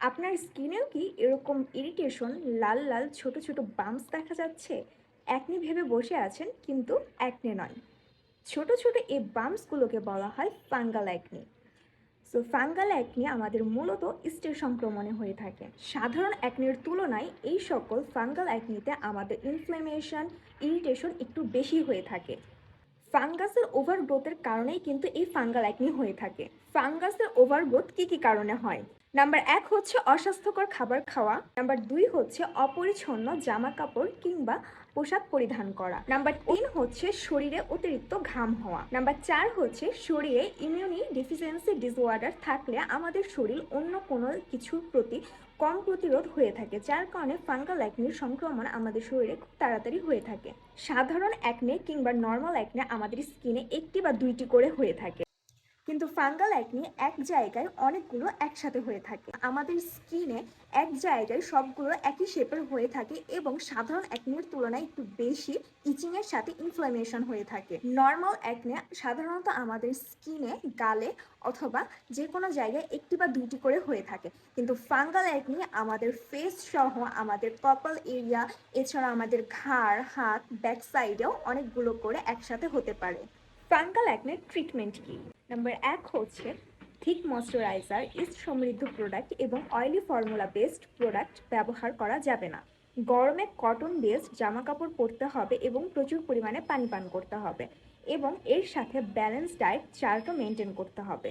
আপনার স্কিনেও কি এরকম ইরিটেশন লাল লাল ছোট ছোট বাম্পস দেখা যাচ্ছে? একনি ভেবে বসে আছেন, কিন্তু একনে নয়। ছোট ছোট এই বাম্পসগুলোকে বলা হয় fungal acne so fungal acne আমাদের মূলত স্টের সংক্রমণে হয়ে থাকে। সাধারণ একনির তুলনায় এই সকল ফাঙ্গাল একনিতে আমাদের ইনফ্লামেশন ইরিটেশন একটু বেশি হয়ে থাকে। ফাঙ্গাসের ওভারগ্রোথের কারণেই কিন্তু এই ফাঙ্গাল একনি হয়ে থাকে। ফাঙ্গাসের ওভারগ্রোথ কী কী কারণে হয়? নাম্বার এক হচ্ছে অস্বাস্থ্যকর খাবার খাওয়া। নাম্বার দুই হচ্ছে অপরিচ্ছন্ন জামা কাপড় কিংবা পোশাক পরিধান করা। নাম্বার তিন হচ্ছে শরীরে অতিরিক্ত ঘাম হওয়া। নাম্বার চার হচ্ছে শরীরে ইমিউনি ডিফিসিয়েন্সি ডিসঅর্ডার থাকলে আমাদের শরীর অন্য কোনো কিছুর প্রতি কম প্রতিরোধ হয়ে থাকে, যার কারণে ফাঙ্গাল অ্যাকনির সংক্রমণ আমাদের শরীরে খুব তাড়াতাড়ি হয়ে থাকে। সাধারণ অ্যাকনে কিংবা নর্মাল অ্যাকনে আমাদের স্কিনে একটি বা দুইটি করে হয়ে থাকে। কিন্তু ফাঙ্গাল অ্যাকনি এক জায়গায় অনেকগুলো একসাথে হয়ে থাকে। আমাদের স্কিনে এক জায়গায় সবগুলো একই শেপের হয়ে থাকে এবং সাধারণ অ্যাকনির তুলনায় একটু বেশি ইচিং এর সাথে ইনফ্লামেশন হয়ে থাকে। নর্মাল অ্যাকনে সাধারণত আমাদের স্কিনে গালে অথবা যে কোনো জায়গায় একটি বা দুইটি করে হয়ে থাকে। কিন্তু ফাঙ্গাল অ্যাকনি আমাদের ফেস সহ আমাদের কপাল এরিয়া এছাড়া আমাদের ঘাড়, হাত ব্যাক সাইডেও অনেকগুলো করে একসাথে হতে পারে। ফাঙ্গাল অ্যাকনের ট্রিটমেন্ট কী? নাম্বার এক হচ্ছে, থিক ময়শ্চারাইজার ইস্ট সমৃদ্ধ প্রোডাক্ট এবং অয়েলি ফর্মুলা বেসড প্রোডাক্ট ব্যবহার করা যাবে না। গরমে কটন বেসড জামা কাপড় পরতে হবে এবং প্রচুর পরিমাণে পানি পান করতে হবে এবং এর সাথে ব্যালেন্স ডায়েট চার্টও মেনটেন করতে হবে।